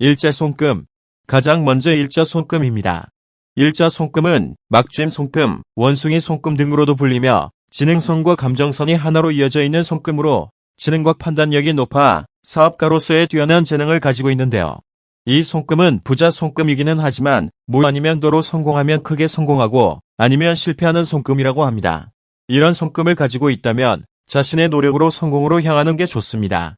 일자 손금. 가장 먼저 일자 손금입니다. 일자 손금은 막쥐 손금, 원숭이 손금 등으로도 불리며 지능선과 감정선이 하나로 이어져 있는 손금으로 지능과 판단력이 높아 사업가로서의 뛰어난 재능을 가지고 있는데요. 이 손금은 부자 손금이기는 하지만 뭐 아니면 도로 성공하면 크게 성공하고 아니면 실패하는 손금이라고 합니다. 이런 손금을 가지고 있다면 자신의 노력으로 성공으로 향하는 게 좋습니다.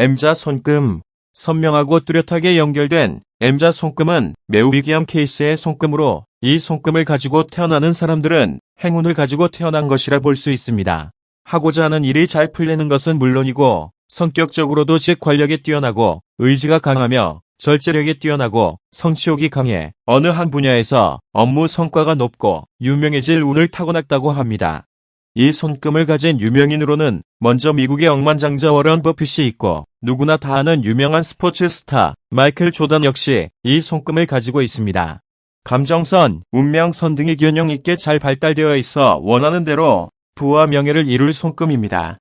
M자 손금 선명하고 뚜렷하게 연결된 M자 손금은 매우 위기한 케이스의 손금으로 이 손금을 가지고 태어나는 사람들은 행운을 가지고 태어난 것이라 볼 수 있습니다. 하고자 하는 일이 잘 풀리는 것은 물론이고 성격적으로도 즉 관력이 뛰어나고 의지가 강하며 절제력이 뛰어나고 성취욕이 강해 어느 한 분야에서 업무 성과가 높고 유명해질 운을 타고났다고 합니다. 이 손금을 가진 유명인으로는 먼저 미국의 억만장자 워런 버핏이 있고 누구나 다 아는 유명한 스포츠 스타 마이클 조던 역시 이 손금을 가지고 있습니다. 감정선, 운명선 등이 균형 있게 잘 발달되어 있어 원하는 대로 부와 명예를 이룰 손금입니다.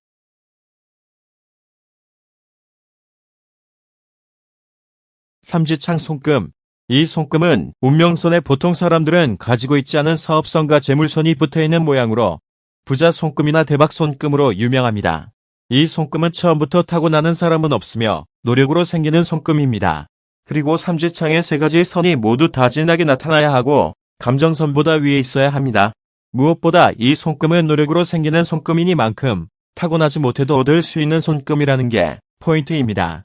삼지창 손금 이 손금은 운명선에 보통 사람들은 가지고 있지 않은 사업선과 재물선이 붙어있는 모양으로 부자 손금이나 대박 손금으로 유명합니다. 이 손금은 처음부터 타고나는 사람은 없으며 노력으로 생기는 손금입니다. 그리고 삼지창의 세 가지 선이 모두 다 진하게 나타나야 하고 감정선보다 위에 있어야 합니다. 무엇보다 이 손금은 노력으로 생기는 손금이니만큼 타고나지 못해도 얻을 수 있는 손금이라는 게 포인트입니다.